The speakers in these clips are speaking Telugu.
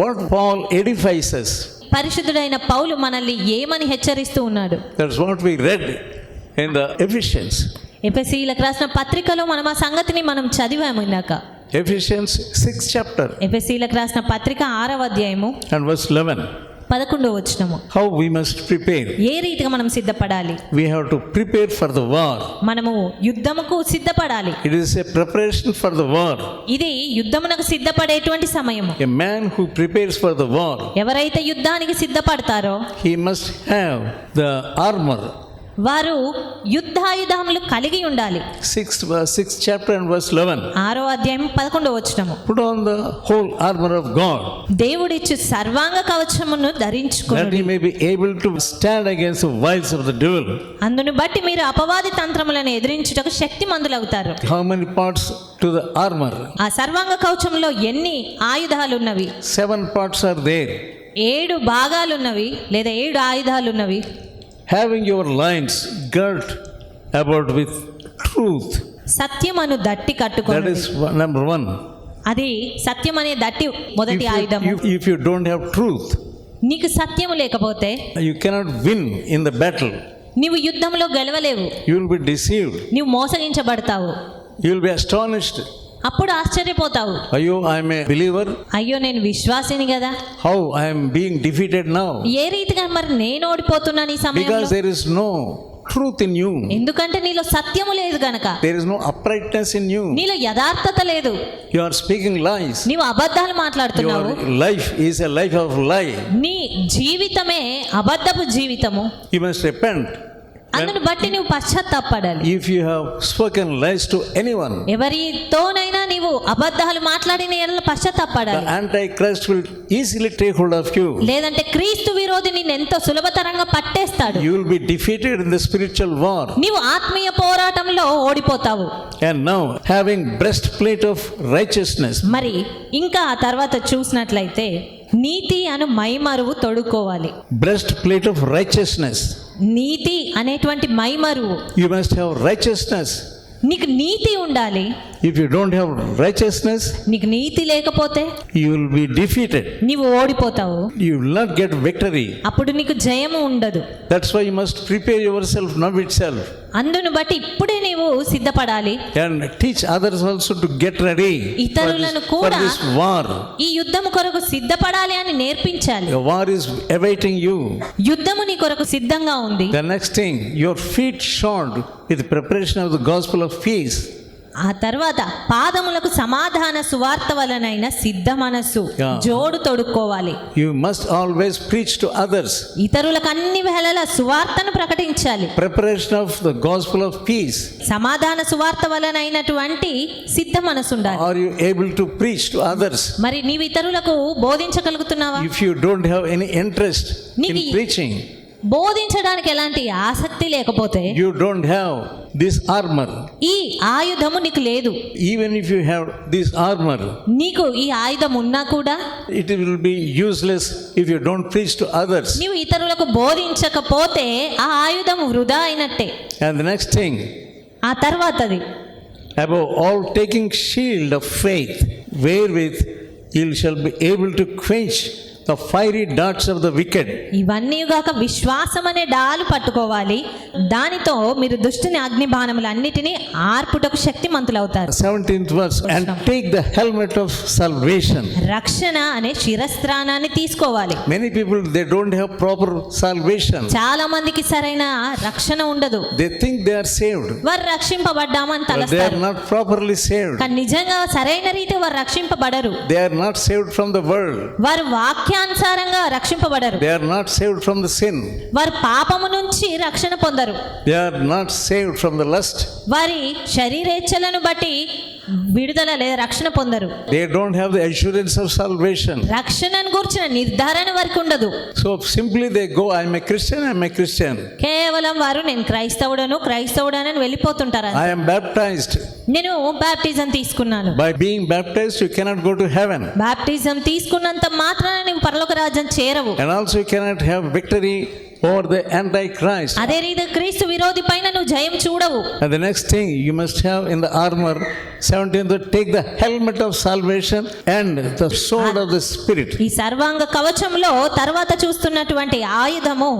what Paul edifies us. పరిశుద్ధుడైన పౌలు మనల్ని ఏమని హెచ్చరిస్తూ ఉన్నాడు That's what we read in the Ephesians. ఎఫెసీలకు రాసిన పత్రికలో మనం ఆ సంగతిని మనం చదివాము ఇందాక Ephesians 6th chapter ఎఫెసీలకు రాసిన పత్రిక ఆరవ అధ్యాయము and verse 11. పదకొండో వచనము. హౌ వి మస్ట్ ప్రిపేర్ ఏ రీతిగా మనం సిద్ధపడాలి? We have to prepare for the war మనము యుద్ధముకు సిద్ధపడాలి. It is a preparation for the war ఇది యుద్ధమునకు సిద్ధపడేటువంటి సమయం a man who prepares for the war ఎవరైతే యుద్ధానికి సిద్ధపడతారో he must have the armour వారు యుద్ధాయుధములు కలిగి ఉండాలి. సిక్స్త్ సిక్స్త్ చాప్టర్ వర్స్ 11 ఆరో అధ్యాయం 11 వచనము. హోల్ ఆర్మర్ ఆఫ్ గాడ్ దేవుడు సర్వాంగ కవచమును ధరించుకొని may be able to stand against the of the devil అందును బట్టి మీరు అపవాది తంత్రములను ఎదిరించుటకు శక్తి మందులు అవుతారు how many to the armour ఆ సర్వాంగ కవచంలో ఎన్ని ఆయుధాలు సెవెన్ పార్ట్స్ ఆర్ దేర్ ఏడు భాగాలున్నవి లేదా ఏడు ఆయుధాలున్నవి? Having your lines girt about with truth సత్యం అను దట్టి కట్టుకోండి దట్ నెంబర్ 1 అది సత్యం అనే దట్టి మొదటి ఆయుధం if you don't have truth నీకు సత్యం లేకపోతే you cannot win in the battle నీవు యుద్ధంలో గెలవలేవు. యుల్ బి డిసీవ్డ్ నీవు మోసగించబడతావు. యుల్ బి అస్టానిష్డ్ అప్పుడు ఆశ్చర్యపోతావు. అయ్యో ఐఎమ్ ఏ బిలీవర్ అయ్యో నేను విశ్వాసిని కదా. How I'm being defeated now ఏ రీతిగా మరి నేను ఓడిపోతున్నాను ఈ సమయంలో? Because there is no truth in you ఎందుకంటే నీలో సత్యము లేదు గనక. There is no uprightness in you నీలో యథార్థత లేదు. యు ఆర్ స్పీకింగ్ లైస్ నీవు అబద్ధాలు మాట్లాడుతున్నావు. Life is a life of lie నీ జీవితమే అబద్ధపు జీవితము. యు మస్ట్ రిపెంట్ అందును బట్టి నువ్వు పశ్చాత్తాపడాలి. If you have spoken lies to anyone ఎవరితోనైనా నీవు అబద్ధాలు మాట్లాడిన ఎల్ల పశ్చాత్తాపడాలి. Anti Christ will easily take hold of you లేదంటే క్రీస్తు విరోధి నిన్ను ఎంత సులభతరంగా పట్టేస్తాడు. You will be defeated in the spiritual war నీవు ఆత్మీయ పోరాటంలో ఓడిపోతావు. And now having breast plate of righteousness మరి ఇంకా ఆ తర్వాత చూసినట్లయితే నీతి అను మైమరువు తొడుక్కోవాలి. బ్రెస్ట్ ప్లేట్ ఆఫ్ రైచియస్నెస్ నీతి అనేటువంటి మైమరు. యు మస్ట్ హావ్ రైచెస్నెస్ నీకు నీతి ఉండాలి. If you don't have righteousness నీకు నీతి లేకపోతే యు విల్ బి డిఫీటెడ్ నీవు ఓడిపోతావు. You will not get victory అప్పుడు నీకు జయము ఉండదు. That's why you must prepare yourself now itself అందును బట్టి ఇప్పుడే నీవు సిద్ధపడాలి. And teach others also to get ready ఇతరులను కూడా వార్ ఈ యుద్ధము కొరకు సిద్ధపడాలి అని నేర్పించాలి. వార్ ఇస్ అవైటింగ్ యు యుద్ధము నీ కొరకు సిద్ధంగా ఉంది. The next thing your feet shod with preparation of the gospel of peace ఆ తర్వాత పాదములకు సమాధాన సువార్త వలనైన సిద్ధ మనస్సు జోడు తొడుక్కోవాలి. You must always preach to others ఇతరులకు అన్ని వేళల సువార్తను ప్రకటించాలి. Preparation of the gospel of peace సమాధాన సువార్త అయినటువంటి సిద్ధ మనసు ఉండాలి are you able to preach to others మరి నీవు ఇతరులకు బోధించగలుగుతున్నావా? If you don't have any interest in preaching బోధించడానికి ఎలాంటి ఆసక్తి లేకపోతే you don't have this armour ఈ ఆయుధము నీకు లేదు. Even if you have this armour నీకు ఈ ఆయుధం ఉన్నా కూడా it will be useless if you don't preach to others నీవు ఇతరులకు బోధించకపోతే ఆ ఆయుధం వృధా అయినట్టే. అండ్ నెక్స్ట్ థింగ్ ఆ తర్వాతది above all taking shield of faith wherewith you shall be able to quench the fiery darts of the wicked. ఇవన్నీ గాక విశ్వాసం అనే డాలు పట్టుకోవాలి దానితో మీరు దుష్టుని అగ్ని బాణములన్నిటినీ ఆర్పుటకు శక్తిమంతులవుతారు 17th verse, and take the helmet of salvation. రక్షణ అనే శిరస్త్రాణాన్ని తీసుకోవాలి Many people they don't have proper salvation. చాలా మందికి సరైన రక్షణ ఉండదు They think they are saved, వారు రక్షింపబడ్డామని but they are తలస్తారు not properly saved. కానీ నిజంగా సరైన రీతి వారు రక్షింపబడరు They are not saved from the world. వారు వాక్యానుసారంగా రక్షింపబడరు. They are not saved from the sin వారి పాపము నుంచి రక్షణ పొందరు. They are not saved from the lust వారి శరీరేచ్ఛలను బట్టి విడుదల లేదా రక్షణ పొందరు. They don't have the assurance of salvation రక్షణ అని కూర్చున్న నిర్ధారణ వరకు ఉండదు. So simply they go I am a Christian I am a Christian కేవలం వారు నేను క్రైస్తవుడను క్రైస్తవుడను అని వెళ్ళిపోతుంటారు ఐ యామ్ బాప్టైజ్డ్ నేను బాప్టిజం తీసుకున్నాను. By being baptized you cannot go to heaven baptism తీసుకున్నంత మాత్రాన నీవు పరలోక రాజ్యం చేరవు. And also you cannot have victory victory over the Antichrist. అదే రీతి క్రీస్తు విరోధి పైన నువ్వు జయం చూడవు And the next thing you must have in the armor 17th, take the helmet of salvation and the sword of the Spirit. ఈ సర్వాంగ కవచంలో తర్వాత చూస్తున్నటువంటి ఆయుధము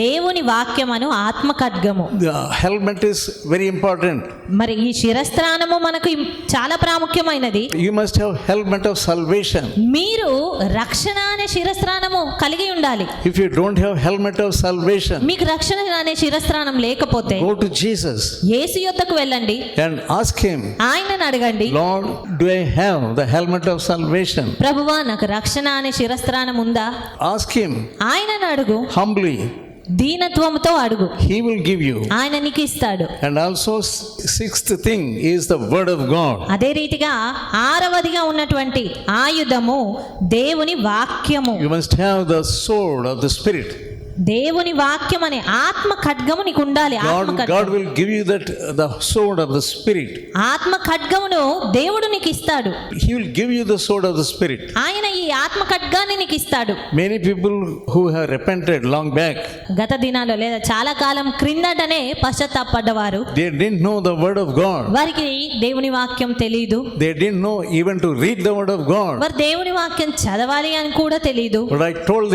దేవుని వాక్యమను ఆత్మ ఖడ్గము The helmet is very important. మరి ఈ శిరస్త్రానము మనకు చాలా ప్రాముఖ్యమైనది You must have helmet of salvation. మీరు రక్షణ అనే శిరస్త్రానము కలిగి ఉండాలి If you don't have helmet of salvation, మీకు రక్షణ అనే శిరస్త్రానం లేకపోతే go to Jesus యేసు యొద్దకు వెళ్ళండి and ask him, ఆయనను అడగండి Lord, do I have the helmet of salvation? ప్రభువా నాకు రక్షణ అనే శిరస్త్రానం ఉందా Ask him ఆయనను అడుగు humbly. దీనత్వముతో అడుగు He will give you. ఆయన నీకు ఇస్తాడు also, s- sixth thing is the word of God. అదే రీతిగా ఆరవదిగా ఉన్నటువంటి ఆయుధము దేవుని వాక్యము You must have the sword of the Spirit. దేవుని వాక్యం అనే ఆత్మ ఖడ్గము నీకు ఉండాలి God will give you that the sword of the spirit ఆత్మ ఖడ్గమును దేవుడు నీకు ఇస్తాడు he will give you the sword of the spirit ఆయన ఈ ఆత్మ ఖడ్గాన్ని నీకు ఇస్తాడు many people who have repented long back గత దినాల్లో లేదా చాలా కాలం క్రిందటనే పశ్చాత్తాపడ్డవారు. They did know the word of God వారికి దేవుని వాక్యం తెలియదు they did not even to read the word of God వారు దేవుని వాక్యం చదవాలి అని కూడా తెలియదు బట్ ఐ టోల్డ్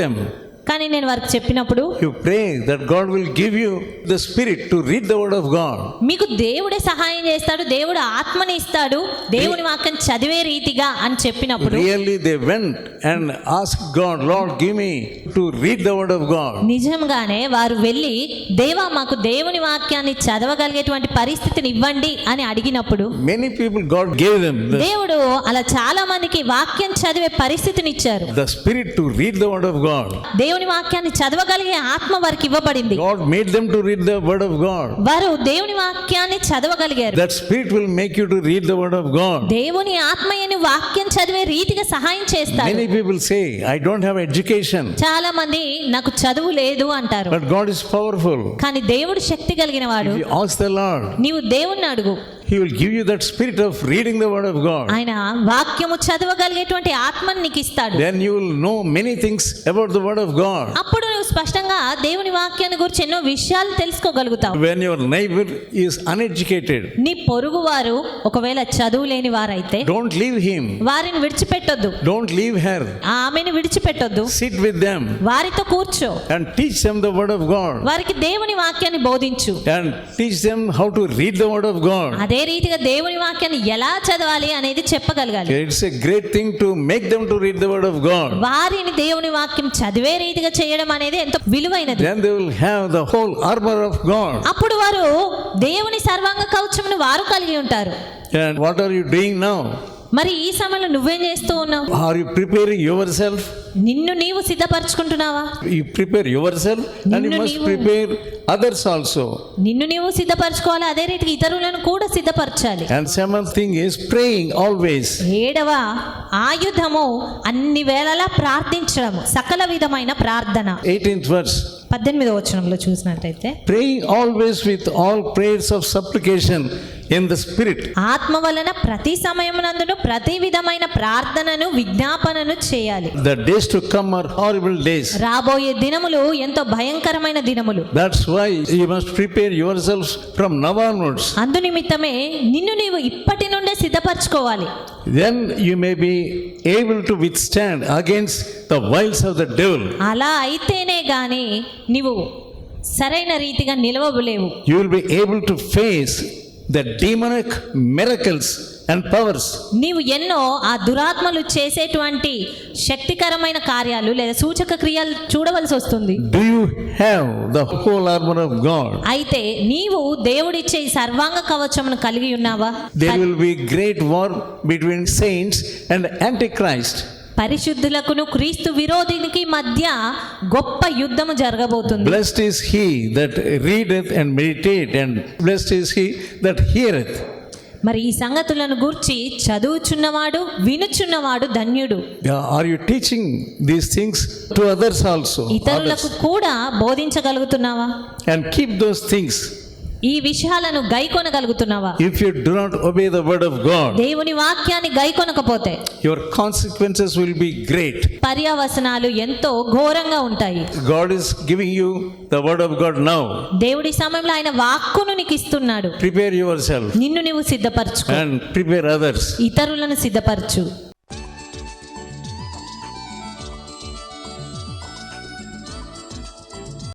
కానీ నేను వారికి చెప్పినప్పుడు you pray that God will give you the spirit to read the word of God మీకు దేవుడే సహాయం చేస్తాడు దేవుడు ఆత్మని ఇస్తాడు దేవుని వాక్యం చదివే రీతిగా అని చెప్పినప్పుడు really they went and ask God lord give me to read the word of God నిజంగానే వారు వెళ్ళి దేవా మాకు దేవుని వాక్యాన్ని చదవగలిగేటువంటి పరిస్థితిని ఇవ్వండి అని అడిగినప్పుడు many people God gave them దేవుడు అలా చాలా మందికి వాక్యం చదివే పరిస్థితిని ఇచ్చారు. The spirit to read the word of God దేవుని వాక్యాన్ని చదవగలిగే ఆత్మ వారికి ఇవ్వబడింది. God made them to read the word of God వారు దేవుని వాక్యాన్ని చదవగలిగారు. That spirit will make you to read the word of God దేవుని ఆత్మయని వాక్యం చదివే రీతిగా సహాయం చేస్తారు. Many people say I don't have education చాలా మంది నాకు చదువు లేదు అంటారు. బట్ గాడ్ ఇస్ పవర్ఫుల్ కానీ దేవుడు శక్తి కలిగిన వాడు. ఆస్ ద లార్డ్ నీవు దేవుణ్ణి అడుగు. He will give you that spirit of reading the word of God. ఆయన వాక్యము చదవగలిగేటువంటి ఆత్మని నీకు ఇస్తాడు Then you will know many things about the word of God. అప్పుడు స్పష్టంగా దేవుని వాక్యాన్ని గురించి ఎన్నో విషయాలు తెలుసుకోగలుగుతాం. When your neighbour is uneducated నీ పొరుగు వారు ఒకవేళ చదువు లేని వారైతే డోంట్ లీవ్ హిమ్ వారిని విడిచిపెట్టొద్దు. డోంట్ లీవ్ హర్ ఆమెని విడిచిపెట్టొద్దు. సిట్ విత్ దెం వారితో కూర్చో. అండ్ టీచ్ దెం ద వారికి దేవుని వాక్యాన్ని బోధించు. And teach how to read the word అదే రీతిగా దేవుని వాక్యాన్ని ఎలా చదవాలి అనేది చెప్పగలగాలి. Thing to make them to read the వారిని దేవుని వాక్యం చదివే రీతిగా చేయడం అనేది ఎంతో విలువైనది. Then they will have the whole armour of God అప్పుడు వారు దేవుని సర్వాంగ కవచమును వారు కలిగి ఉంటారు. And what are you doing now మరి ఈ సమయంలో నువ్వేం చేస్తూ ఉన్నావు? యు ప్రిపేరింగ్ యువర్ సెల్ఫ్ నిన్ను నీవు సిద్ధపరచుకుంటున్నావా? You prepare yourself and prepare others also నిన్ను నీవు సిద్ధపరచుకోవాలి అదే రీతికి ఇతరులను కూడా సిద్ధపరచాలి. And thing is praying always ఏడవ ఆయుధము అన్ని వేళలా ప్రార్థించడం సకల విధమైన ప్రార్థన. 18th verse. పద్దెనిమిదవ వచనంలో చూసినట్టయితే praying always with all prayers of supplication in the spirit ఆత్మ వలన ప్రతి సమయమునందును ప్రతి విధమైన ప్రార్థనను విజ్ఞాపనను చేయాలి. The days to come are horrible days రాబోయే దినములు ఎంతో భయంకరమైన దినములు. That's why you must prepare yourself from now onwards అందు నిమిత్తమే నిన్ను నీవు ఇప్పటి నుండే సిద్ధపరచుకోవాలి. Then you may be able to withstand against the wiles of the devil అలా అయితేనే గాని నీవు సరైన రీతిగా నిలవబలేవు you will be able to face the demonic miracles and powers. నీవు ఎన్నో ఆ దురాత్మలు చేసేటువంటి శక్తికరమైన కార్యాలు లేదా సూచక క్రియలు చూడవలసి వస్తుంది Do you have the whole armor of God? అయితే నీవు దేవుడిచ్చే ఈ సర్వాంగ కవచమును కలిగి ఉన్నావా There will be great war between saints and Antichrist. పరిశుద్ధులకును క్రీస్తు విరోధినికి మధ్య గొప్ప యుద్ధము జరగబోతుంది. Blessed is he that readeth and meditate and blessed is he that heareth మరి ఈ సంగతులను గుర్చి చదువుచున్నవాడు వినుచున్నవాడు ధన్యుడు. Are you teaching these things to others also ఇతరులకు కూడా బోధించగలుగుతున్నావా? అండ్ కీప్ దోస్ థింగ్స్ ఈ విషయాలను గై కొనగలుగుతున్నావా if you do not obey the word of God దేవుని వాక్యాన్ని గై కొనకపోతే your consequences will be great పర్యవసనాలు ఎంతో ఘోరంగా ఉంటాయి. God is giving you the word of God now దేవుడి సమయంలో ఆయన వాక్కును నీకు ఇస్తున్నాడు. ప్రిపేర్ యువర్ సెల్ఫ్ నిన్ను నీవు సిద్ధపరచుకో. అండ్ ప్రిపేర్ అదర్స్ ఇతరులను సిద్ధపరచు.